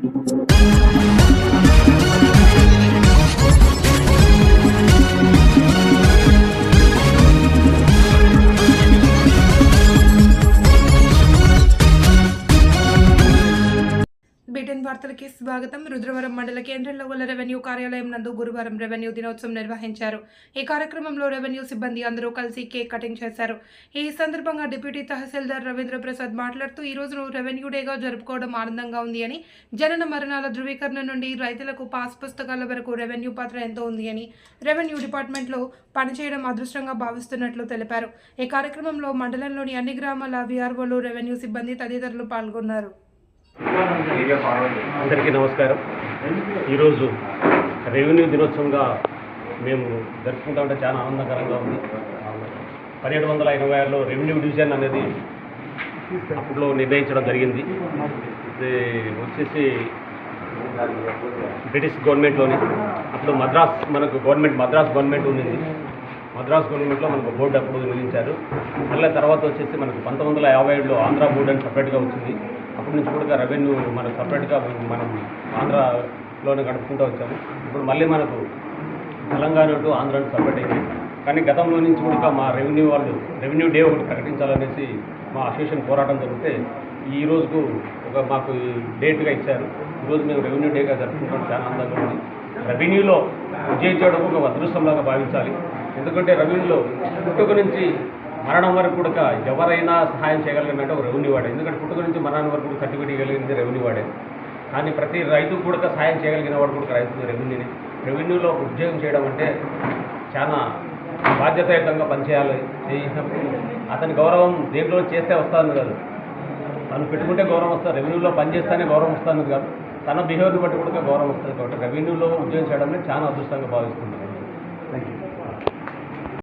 Thank you. Bitten వార్తలకి స్వాగతం. రుద్రవరం మండల కేంద్రంలో గల రెవెన్యూ కార్యాలయం నందు గురువారం రెవెన్యూ దినోత్సవం నిర్వహించారు. ఈ కార్యక్రమంలో రెవెన్యూ సిబ్బంది అందరూ కలిసి కేక్ కటింగ్ చేశారు. ఈ సందర్భంగా డిప్యూటీ తహసీల్దార్ రవీంద్ర ప్రసాద్ మాట్లాడుతూ ఈ రోజును రెవెన్యూ డేగా జరుపుకోవడం ఆనందంగా ఉంది అని జనన మరణాల ధృవీకరణ నుండి రైతులకు పాస్ పుస్తకాల వరకు రెవెన్యూ పాత్ర ఎంతో ఉంది అని రెవెన్యూ డిపార్ట్మెంట్లో పనిచేయడం అదృష్టంగా భావిస్తున్నట్లు తెలిపారు. ఈ కార్యక్రమంలో మండలంలోని అన్ని గ్రామాల విఆర్ఓలు రెవెన్యూ సిబ్బంది తదితరులు పాల్గొన్నారు. అందరికీ నమస్కారం. ఈరోజు రెవెన్యూ దినోత్సవంగా మేము జరుపుకుంటా ఉంటే చాలా ఆనందకరంగా ఉంది. పన్నెండు వందల ఎనభై ఆరులో రెవెన్యూ డివిజన్ అనేది అప్పట్లో నిర్ణయించడం జరిగింది. ఇది వచ్చేసి బ్రిటిష్ గవర్నమెంట్లోని అప్పుడు మద్రాస్ మనకు గవర్నమెంట్ మద్రాస్ గవర్నమెంట్ ఉండింది మద్రాస్ గవర్నమెంట్లో మనకు బోర్డు అప్పుడు నిర్మించారు మళ్ళీ తర్వాత వచ్చేసి మనకు పంతొమ్మిది వందల యాభై ఏడులో ఆంధ్ర బోర్డు అని సపరేట్గా వచ్చింది. అప్పటి నుంచి కూడా రెవెన్యూ మనం సపరేట్గా మనం ఆంధ్రాలోనే గడుపుకుంటూ వచ్చాము. ఇప్పుడు మళ్ళీ మనకు తెలంగాణ టు ఆంధ్ర సపరేట్ అయింది కానీ గతంలో నుంచి కూడా మా రెవెన్యూ వాళ్ళు రెవెన్యూ డే ఒకటి ప్రకటించాలనేసి మా అసోసియేషన్ పోరాటం జరిగితే ఈ రోజుకు ఒక మాకు డేట్గా ఇచ్చారు. ఈరోజు మేము రెవెన్యూ డేగా జరుపుకుంటాం. చాలా ఆనందంగా ఉంది. రెవెన్యూలో విజయించడం ఒక అదృష్టంలాగా భావించాలి. ఎందుకంటే రెవెన్యూలో పుట్టుక నుంచి మరణం వరకు కూడా ఎవరైనా సహాయం చేయగలిగినట్టు ఒక రెవెన్యూ వాడే. ఎందుకంటే పుట్టుక నుంచి మరణం వరకు కూడా కట్టుబడి కలిగింది రెవెన్యూ వాడే. కానీ ప్రతి రైతు కూడా సహాయం చేయగలిగిన వాడు కూడా రైతు రెవెన్యూని రెవెన్యూలో ఉద్యోగం చేయడం అంటే చాలా బాధ్యతాయుతంగా పనిచేయాలి. చేసినప్పుడు అతని గౌరవం దేంట్లో చేస్తే వస్తుంది కాదు. తను పెట్టుకుంటే గౌరవం వస్తుంది. రెవెన్యూలో పనిచేస్తేనే గౌరవం వస్తుంది కాదు. తన బిహేవియర్ బట్టి కూడా గౌరవం వస్తుంది. కాబట్టి రెవెన్యూలో ఉద్యోగం చేయడం చాలా అదృష్టంగా భావిస్తున్నాను. Thank you